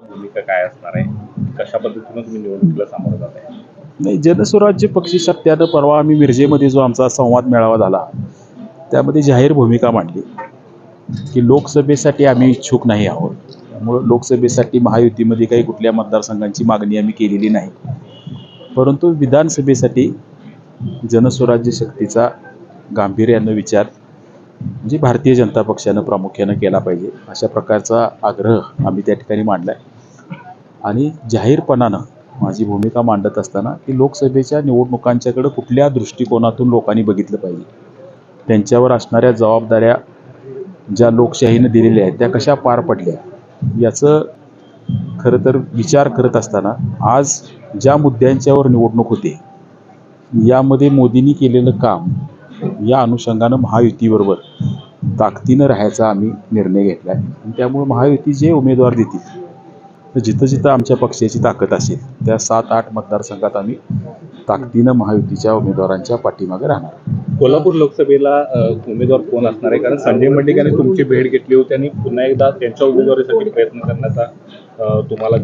भूमिका काय असणार आहे? कशा पद्धतीनं तुम्ही निवडणुकीला सामोरं जात आहे नाही जनस्वराज्य पक्षी सत्यानं परवा आम्ही मिरजेमध्ये जो आमचा संवाद मेळावा झाला त्यामध्ये जाहीर भूमिका मांडली की लोकसभेसाठी आम्ही इच्छुक नाही आहोत. त्यामुळं लोकसभेसाठी महायुतीमध्ये काही कुठल्या मतदारसंघांची मागणी आम्ही केलेली नाही. परंतु विधानसभेसाठी जनस्वराज्य शक्तीचा गांभीर्यानं विचार म्हणजे भारतीय जनता पक्षानं प्रामुख्यानं केला पाहिजे अशा प्रकारचा आग्रह आम्ही त्या ठिकाणी मांडला आहे आणि जाहीरपणानं माझी भूमिका मांडत असताना की लोकसभेच्या निवडणुकांच्याकडं कुठल्या दृष्टिकोनातून लोकांनी बघितलं पाहिजे? त्यांच्यावर असणाऱ्या जबाबदाऱ्या ज्या लोकशाहीनं दिलेल्या आहेत त्या कशा पार पडल्या? याचं खरं तर विचार करत असताना आज ज्या मुद्द्यांच्यावर निवडणूक होते यामध्ये मोदींनी केलेलं काम या अनुषंगानं महायुतीबरोबर ताकदीनं राहायचा आम्ही निर्णय घेतला आहे. त्यामुळे महायुती जे उमेदवार देतील तर जिथं जिथं आमच्या पक्षाची ताकद असेल त्या सात आठ मतदारसंघात आम्ही ताकदीनं महायुतीच्या उमेदवारांच्या पाठीमागे राहणार. कोल्हापूर लोकसभेला उमेदवार कोण असणार आहे? कारण संजय मंडिक यांनी तुमची भेट घेतली होती आणि पुन्हा एकदा त्यांच्या उमेदवारीसाठी प्रयत्न करण्याचा तुम्हाला.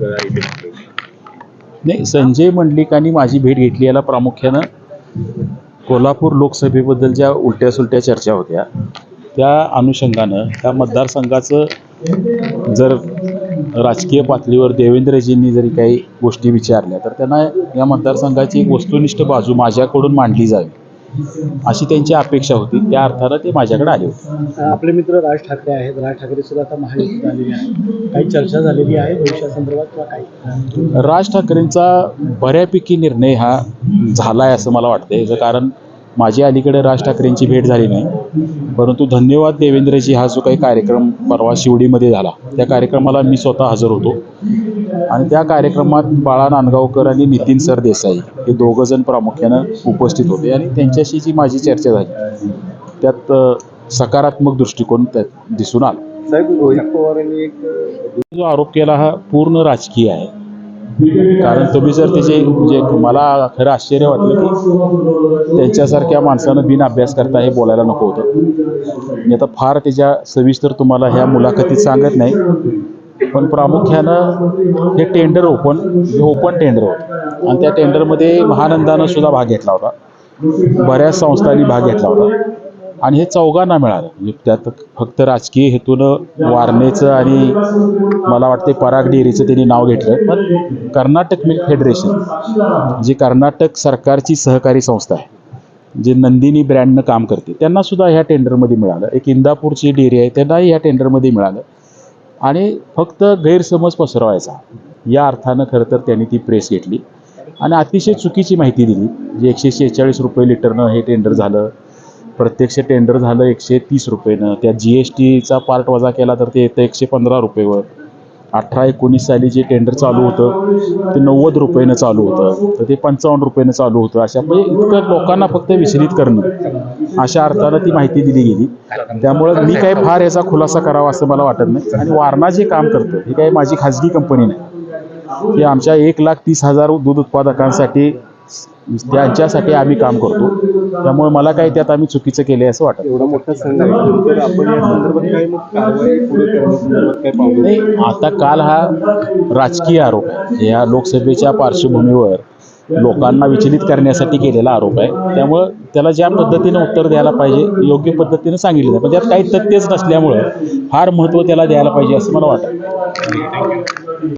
नाही संजय मंडलिकांनी माझी भेट घेतली याला प्रामुख्यानं कोल्हापूर लोकसभेबद्दल ज्या उलट्या सुलट्या चर्चा होत्या त्या अनुषंगानं त्या मतदारसंघाचं जर राजकीय पातळीवर देवेंद्रजींनी जरी काही गोष्टी विचारल्या तर त्यांना या मतदारसंघाची एक वस्तुनिष्ठ बाजू माझ्याकडून मांडली जावी. अशी त्यांची अपेक्षा होती. त्या अर्थानं ते माझ्याकडे आले होते. आपले मित्र राज ठाकरे आहेत. राज ठाकरे सुद्धा आता महायुतीत आलेले आहेत. काही चर्चा झालेली आहे भविष्यासंदर्भात किंवा काही? राज ठाकरेंचा बऱ्यापैकी निर्णय हा झाला आहे असं मला वाटतं याचं कारण माझी अलीकडे राज ठाकरेंची भेट झाली नाही. परंतु धन्यवाद देवेंद्रजी हा जो काही कार्यक्रम परवा शिवडीमध्ये झाला त्या कार्यक्रमाला मी स्वतः हजर होतो. आणि त्या कार्यक्रमात बाळा नांदगावकर आणि नितीन सरदेसाई हे दोघंजण प्रामुख्यानं उपस्थित होते आणि त्यांच्याशी जी माझी चर्चा झाली त्यात सकारात्मक दृष्टिकोन त्यात दिसून आला. जो आरोप केला हा पूर्ण राजकीय आहे. कारण तुम्ही जर त्याचे म्हणजे मला खरं आश्चर्य वाटलं की त्यांच्यासारख्या माणसानं बिन अभ्यास करता हे बोलायला नको होतं. मी आता फार त्याच्या सविस्तर तुम्हाला ह्या मुलाखतीत सांगत नाही. पण प्रामुख्यानं हे टेंडर ओपन हे ओपन टेंडर होतं. आणि त्या टेंडरमध्ये महानंदानं सुद्धा भाग घेतला होता. बऱ्याच संस्थांनी भाग घेतला होता. आणि हे चौघांना मिळालं. म्हणजे त्यात फक्त राजकीय हेतूनं वारणेचं आणि मला वाटते पराग डेअरीचं त्यांनी नाव घेतलं. पण कर्नाटक मिल्क फेडरेशन जी कर्नाटक सरकारची सहकारी संस्था आहे जे नंदिनी ब्रँडनं काम करते त्यांना सुद्धा ह्या टेंडरमध्ये मिळालं. एक इंदापूरची डेअरी आहे त्यांनाही ह्या टेंडरमध्ये मिळालं. आणि फक्त गैरसमज पसरवायचा. या अर्थानं खरं तर त्यांनी ती प्रेस घेतली. आणि अतिशय चुकीची माहिती दिली जे एकशे शेहेचाळीस रुपये लिटरनं हे टेंडर झालं. प्रत्यक्ष टेंडर झालं एकशे तीस रुपयेनं. त्या जी एस टीचा पार्ट वजा केला तर ते येतं एकशे पंधरा रुपयेवर. अठरा एकोणीस साली जे टेंडर चालू होतं ते नव्वद रुपयेनं चालू होतं. तर ते पंचावन्न रुपयेनं चालू होतं. अशा म्हणजे इतकं लोकांना फक्त विचलित करणं. अशा अर्थानं ती माहिती दिली गेली. त्यामुळं मी काही फार याचा खुलासा करावा असं मला वाटत नाही. आणि वारणा जे काम करतं ही काही माझी खाजगी कंपनी नाही. की आमच्या एक लाख तीस हजार दूध उत्पादकांसाठी त्यांच्यासाठी आम्ही काम करतो. त्यामुळे मला काही त्यात आम्ही चुकीचं केलं असं वाटत एवढा मोठा संघ आपण आता काल हा राजकीय आरोप आहे. या लोकसभेच्या पार्श्वभूमीवर लोकांना विचलित करण्यासाठी केलेला आरोप आहे. त्यामुळं त्याला ज्या पद्धतीनं उत्तर द्यायला पाहिजे योग्य पद्धतीनं सांगितलं आहे पण त्यात काही तथ्यच नसल्यामुळं फार महत्त्व त्याला द्यायला पाहिजे असं मला वाटतं.